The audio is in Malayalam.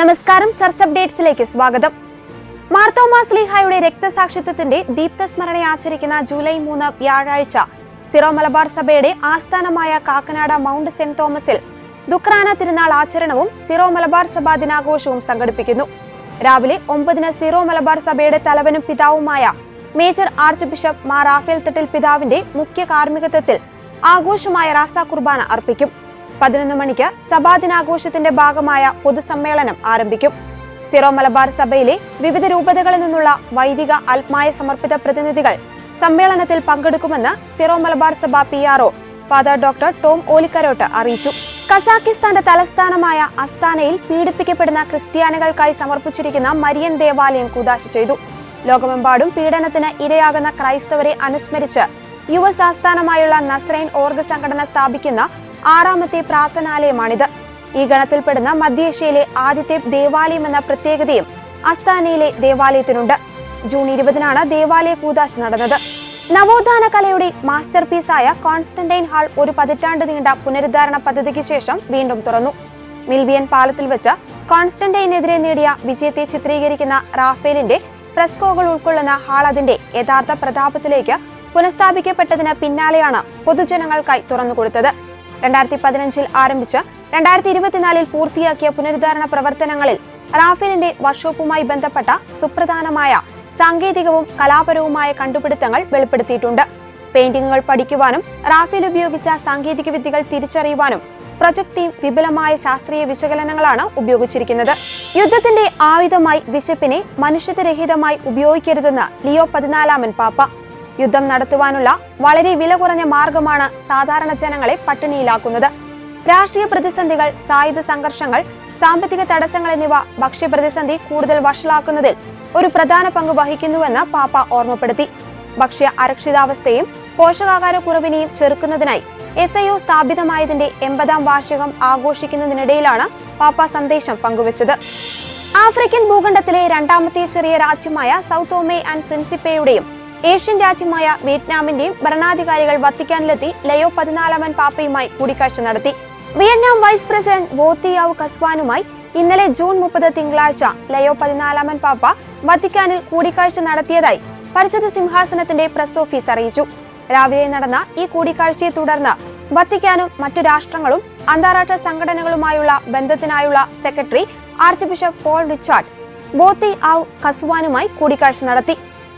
നമസ്കാരം. ചർച്ച അപ്ഡേറ്റ്സിലേക്ക് സ്വാഗതം. മാർത്തോമാ സ്ലിഹായുടെ രക്തസാക്ഷിത്വത്തിന്റെ ദീപ്തസ്മരണ ആചരിക്കുന്ന ജൂലൈ മൂന്ന് വ്യാഴാഴ്ച സിറോ മലബാർ സഭയുടെ ആസ്ഥാനമായ കാക്കനാട മൗണ്ട് സെന്റ് തോമസിൽ ദുക്രാന തിരുനാൾ ആചരണവും സിറോ മലബാർ സഭാ ദിനാഘോഷവും സംഘടിപ്പിക്കുന്നു. രാവിലെ ഒമ്പതിന് സിറോ മലബാർ സഭയുടെ തലവനും പിതാവുമായ major arch bishop Mar Raphael Thattil പിതാവിന്റെ മുഖ്യ കാർമ്മികത്വത്തിൽ ആഘോഷമായ റാസ കുർബാന അർപ്പിക്കും. പതിനൊന്ന് മണിക്ക് സഭാദിനാഘോഷത്തിന്റെ ഭാഗമായ പൊതുസമ്മേളനം ആരംഭിക്കും. സിറോ മലബാർ സഭയിലെ വിവിധ രൂപതകളിൽ നിന്നുള്ള വൈദിക ആത്മായ സമർപ്പിത പ്രതിനിധികൾ സമ്മേളനത്തിൽ പങ്കെടുക്കുമെന്ന് സിറോ മലബാർ സഭ P R O father doctor Tom Olikkarot അറിയിച്ചു. കസാക്കിസ്ഥാന്റെ തലസ്ഥാനമായ അസ്താനയിൽ പീഡിപ്പിക്കപ്പെടുന്ന ക്രിസ്ത്യാനികൾക്കായി സമർപ്പിച്ചിരിക്കുന്ന മരിയൻ ദേവാലയം കൂതാശ ചെയ്തു. ലോകമെമ്പാടും പീഡനത്തിന് ഇരയാകുന്ന ക്രൈസ്തവരെ അനുസ്മരിച്ച് യു എസ് ആസ്ഥാനമായുള്ള നസ്രൈൻ ഓർഗ സംഘടന സ്ഥാപിക്കുന്ന ആറാമത്തെ പ്രാർത്ഥനാലയമാണിത്. ഈ ഗണത്തിൽപ്പെടുന്ന മധ്യേഷ്യയിലെ ആദ്യത്തെ ദേവാലയം എന്ന പ്രത്യേകതയും അസ്താനയിലെ ദേവാലയത്തിനുണ്ട്. ജൂൺ ഇരുപതിനാണ് ദേവാലയ കൂതാശ നടന്നത്. നവോത്ഥാന കലയുടെ മാസ്റ്റർ പീസായ കോൺസ്റ്റന്റൈൻ ഹാൾ ഒരു പതിറ്റാണ്ട് നീണ്ട പുനരുദ്ധാരണ പദ്ധതിക്ക് ശേഷം വീണ്ടും തുറന്നു. മിൽബിയൻ പാലത്തിൽ വെച്ച് കോൺസ്റ്റന്റൈനെതിരെ നേടിയ വിജയത്തെ ചിത്രീകരിക്കുന്ന റാഫേലിന്റെ ഫ്രെസ്കോകൾ ഉൾക്കൊള്ളുന്ന ഹാൾ അതിന്റെ യഥാർത്ഥ പ്രതാപത്തിലേക്ക് പുനഃസ്ഥാപിക്കപ്പെട്ടതിന് പിന്നാലെയാണ് പൊതുജനങ്ങൾക്കായി തുറന്നുകൊടുത്തത്. രണ്ടായിരത്തി പതിനഞ്ചിൽ ആരംഭിച്ച രണ്ടായിരത്തി ഇരുപത്തിനാലിൽ പൂർത്തിയാക്കിയ പുനരുദ്ധാരണ പ്രവർത്തനങ്ങളിൽ റാഫേലിന്റെ വർഷോപ്പുമായി ബന്ധപ്പെട്ട സുപ്രധാനമായ സാങ്കേതികവും കലാപരവുമായ കണ്ടുപിടുത്തങ്ങൾ വെളിപ്പെടുത്തിയിട്ടുണ്ട്. പെയിന്റിങ്ങുകൾ പഠിക്കുവാനും റാഫേൽ ഉപയോഗിച്ച സാങ്കേതിക വിദ്യകൾ തിരിച്ചറിയുവാനും പ്രൊജക്ട് ടീം വിപുലമായ ശാസ്ത്രീയ വിശകലനങ്ങളാണ് ഉപയോഗിച്ചിരിക്കുന്നത്. യുദ്ധത്തിന്റെ ആയുധമായി ബിഷപ്പിനെ മനുഷ്യത്വരഹിതമായി ഉപയോഗിക്കരുതെന്ന് ലിയോ പതിനാലാമൻ പാപ്പ യുദ്ധം നടത്തുവാനുള്ള വളരെ വില കുറഞ്ഞ മാർഗമാണ് സാധാരണ ജനങ്ങളെ പട്ടിണിയിലാക്കുന്നത്. രാഷ്ട്രീയ പ്രതിസന്ധികൾ സായുധ സംഘർഷങ്ങൾ സാമ്പത്തിക തടസ്സങ്ങൾ എന്നിവ ഭക്ഷ്യപ്രതിസന്ധി കൂടുതൽ വഷളാക്കുന്നതിൽ ഒരു പ്രധാന പങ്ക് വഹിക്കുന്നുവെന്ന് പാപ്പ ഓർമ്മപ്പെടുത്തി. ഭക്ഷ്യ അരക്ഷിതാവസ്ഥയും പോഷകാഹാരക്കുറവിനെയും ചെറുക്കുന്നതിനായി എഫ് ഐ ഒ സ്ഥാപിതമായതിന്റെ എൺപതാം വാർഷികം ആഘോഷിക്കുന്നതിനിടയിലാണ് പാപ്പ സന്ദേശം പങ്കുവച്ചത്. ആഫ്രിക്കൻ ഭൂഖണ്ഡത്തിലെ രണ്ടാമത്തെ ചെറിയ രാജ്യമായ സൗത്ത് ഓമേ ആൻഡ് പ്രിൻസിപ്പയുടെയും ഏഷ്യൻ രാജ്യമായ വിയറ്റ്നാമിന്റെയും ഭരണാധികാരികൾ വത്തിക്കാനിലെത്തി ലയോ പതിനാലാമൻ പാപ്പയുമായി കൂടിക്കാഴ്ച നടത്തി. വിയറ്റ്നാം വൈസ് പ്രസിഡന്റ് വോത്തിയാവ് കസ്വാനുമായി ഇന്നലെ ജൂൺ മുപ്പത് തിങ്കളാഴ്ച ലയോ പതിനാലാമൻ പാപ്പ വത്തിക്കാനിൽ കൂടിക്കാഴ്ച നടത്തിയതായി പരിശുദ്ധ സിംഹാസനത്തിന്റെ പ്രസ് ഓഫീസ് അറിയിച്ചു. രാവിലെ നടന്ന ഈ കൂടിക്കാഴ്ചയെ തുടർന്ന് വത്തിക്കാനും മറ്റു രാഷ്ട്രങ്ങളും അന്താരാഷ്ട്ര സംഘടനകളുമായുള്ള ബന്ധത്തിനായുള്ള secretary arch bishop Paul Richard ബോത്തി ആവ് കസുവാനുമായി കൂടിക്കാഴ്ച നടത്തി.